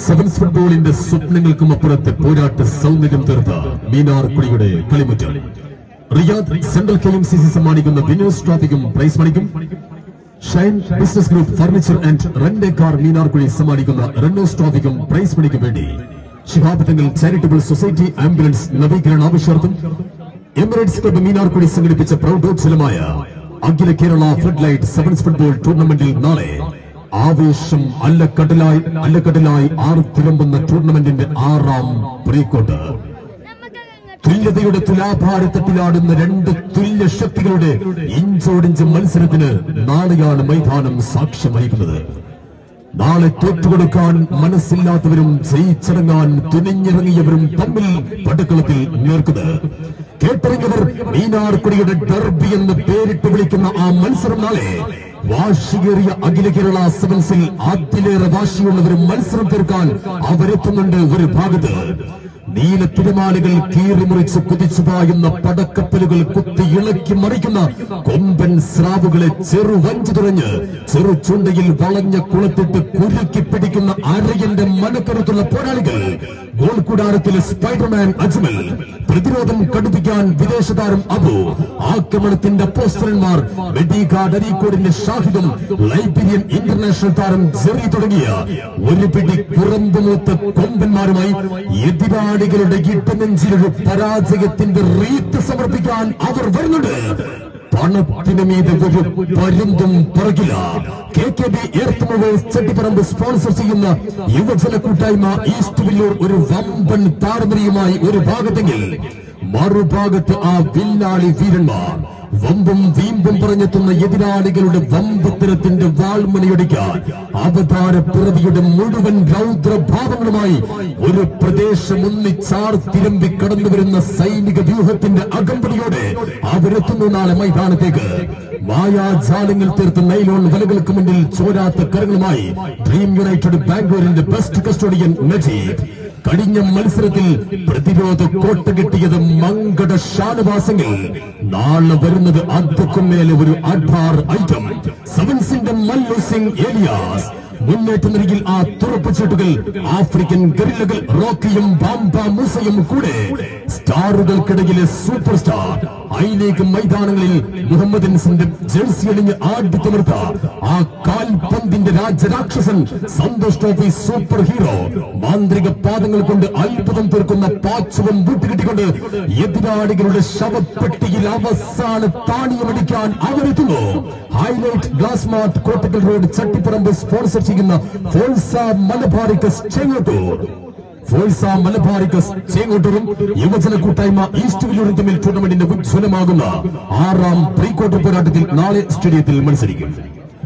Sevens ഫുട്ബോളിന്റെ സ്വപ്നങ്ങൾക്കും അപ്പുറത്തെ പോരാട്ട സൗന്ദര്യം തീർത്ത മീനാർ കുടിയുടെ കളിമുറ്റം. Riyadh central K M C C സമ്മാനിക്കുന്ന വിനോസ് ട്രോഫിക്കും പ്രൈസ് മണിക്കും. Shine business group furniture and rent car Meenar Meenarkuzhi സമ്മാനിക്കുന്ന റണ്ണേഴ്സ് ട്രോഫിക്കും പ്രൈസ് മണിക്കും വേണ്ടി. ശിഹാബത്തങ്ങൾ ചാരിറ്റബിൾ സൊസൈറ്റി ആംബുലൻസ് നവീകരണ ആവശ്യാർത്ഥം എമിറേറ്റ്സ് ക്ലബ്ബ് മീനാർക്കുഴി സംഘടിപ്പിച്ച പ്രൗഢോജ്വലമായ അഖില Kerala flood light sevens football ടൂർണമെന്റിൽ നാളെ ആവേശം അല്ലക്കടലായി അല്ലക്കടലായി ആർത്തിരമ്പുന്ന ടൂർണമെന്റിന്റെ ആറാം പ്രീക്വാർട്ടർ. തുല്യതയുടെ തുലാഭാരത്തത്തിലാടുന്ന രണ്ട് തുല്യ ശക്തികളുടെ ഇഞ്ചോടിഞ്ച് മത്സരത്തിന് നാളെയാണ് മൈതാനം സാക്ഷ്യം വഹിക്കുന്നത് നാളെ തോറ്റുകൊടുക്കാൻ മനസ്സില്ലാത്തവരും ജയിച്ചിറങ്ങാൻ തുനിഞ്ഞിറങ്ങിയവരും തമ്മിൽ പടക്കളത്തിൽ നേർക്കുന്നത്. കേട്ടറിഞ്ഞവർ മീനാർക്കുടിയുടെ ഡർബി എന്ന് പേരിട്ട് വിളിക്കുന്ന ആ മത്സരം നാളെ വാശിയേറിയ അഖില കേരള സെവൻസിൽ ആദ്യലേറെ വാശിയുള്ളവരും മത്സരം തീർക്കാൻ അവരെത്തുന്നുണ്ട് ഒരു ഭാഗത്ത്. നീല തിരമാലകൾ കീറിമുറിച്ച് കുതിച്ചു പായുന്ന പടക്കപ്പലുകൾ കുത്തി ഇളക്കി മറിക്കുന്ന കൊമ്പൻ സ്രാവുകളെ ചെറു വഞ്ചു തുറഞ്ഞ് ചെറു ചുണ്ടയിൽ വളഞ്ഞ കുളത്തിട്ട് കുരുക്കി പിടിക്കുന്ന അരയന്റെ മനക്കരുത്തുള്ള പോരാളികൾ ഗോൾ കൂടാരത്തിലെ സ്പൈഡർമാൻ അജ്മൽ പ്രതിരോധം കടുപ്പിക്കാൻ വിദേശ താരം അബു ആക്രമണത്തിന്റെ പോസ്റ്റർമാർ മെഡിഗാർഡ് അരീക്കോടിന്റെ ഷാഹിദും ലൈബീരിയൻ ഇന്റർനാഷണൽ താരം ജെറി തുടങ്ങിയ ഒരു പിടി കുറമ്പുമൂത്ത കൊമ്പന്മാരുമായി എതിരാളികളുടെ ഇട്ടനെഞ്ചിലൊരു പരാജയത്തിന്റെ റീത്ത് സമർപ്പിക്കാൻ അവർ വരുന്നുണ്ട്. പണത്തിന് മീത് ഒരു പരുന്തും പറകില്ല. K K B earth mobiles Chettiparamba sponsor ചെയ്യുന്ന യുവജന കൂട്ടായ്മ ഈസ്റ്റ് വില്ലൂർ ഒരു വമ്പൻ താരനിരയുമായി ഒരു ഭാഗത്തെങ്കിൽ മറുഭാഗത്ത് ആ വില്ലാളി വീരന്മാർ വമ്പും വീമ്പും പറഞ്ഞെത്തുന്ന എതിരാളികളുടെ വമ്പത്തരത്തിന്റെ വാൾമണിയൊടിക്കാൻ അവതാര പിറവിയുടെ മുഴുവൻ രൗദ്രഭാവങ്ങളുമായി ഒരു പ്രദേശം ഒന്നിച്ചാർ തിരമ്പി കടന്നു വരുന്ന സൈനിക വ്യൂഹത്തിന്റെ അകമ്പടിയോടെ അവരെത്തുന്നു നാളെ മൈതാനത്തേക്ക്. മായാജാലങ്ങൾ തീർത്ത് നൈലോൺ വലകൾക്ക് മുന്നിൽ ചോരാത്ത കരങ്ങളുമായി ഡ്രീം യുണൈറ്റഡ് ബാംഗ്ലൂരിന്റെ ബെസ്റ്റ് കസ്റ്റോഡിയൻ നജീബ്. കഴിഞ്ഞ മത്സരത്തിൽ പ്രതിരോധ കോട്ട കിട്ടിയത് മങ്കട ഷാനവാസെങ്കിൽ നാളെ വരുന്നത് അദ്ഭുക്കും മേലെ ഒരു അഡ്ഭാർ ഐറ്റം സെവൻസിന്റെ മല്ലു സിംഗ് ഏലിയാസ് മുന്നേറ്റ നിരയിൽ ആ തുറപ്പ് ചീട്ടുകൾ ആഫ്രിക്കൻ ഗറില്ലകൾ റോക്കിയും ബാംബ മൂസയും കൂടെ സ്റ്റാറുകൾക്കിടയിലെ സൂപ്പർ സ്റ്റാർ ഐനേക്ക് മൈതാനങ്ങളിൽ മുഹമ്മദൻസിന്റെ ജേഴ്സി അണിഞ്ഞ് ആടിത്തമിർത്ത ആ കാൽപന്തിന്റെ രാജരാക്ഷസൻ സന്തോഷ് ട്രോഫി സൂപ്പർ ഹീറോ. മാന്ത്രിക പാദങ്ങൾ കൊണ്ട് അത്ഭുതം തീർക്കുന്ന പാച്ചുവം വീട്ടുകെട്ടിക്കൊണ്ട് എതിരാളികളുടെ ശവപ്പെട്ടിയിൽ അവസാന താണിയമടിക്കാൻ അവരെത്തുന്നു. Highlight Glassmart Kottakkal road Chattiparamba sponsor ചെയ്യുന്ന force Malabaricus Chengottur. Force Malabaricus ചേങ്ങോട്ടൂറും യുവജന കൂട്ടായ്മ ഈസ്റ്റ് വില്ലൂരും തമ്മിൽ ടൂർണമെന്റിന്റെ ഉജ്ജ്വലമാകുന്ന ആറാം പ്രീ ക്വാർട്ടർ പോരാട്ടത്തിൽ നാളെ സ്റ്റേഡിയത്തിൽ മത്സരിക്കും.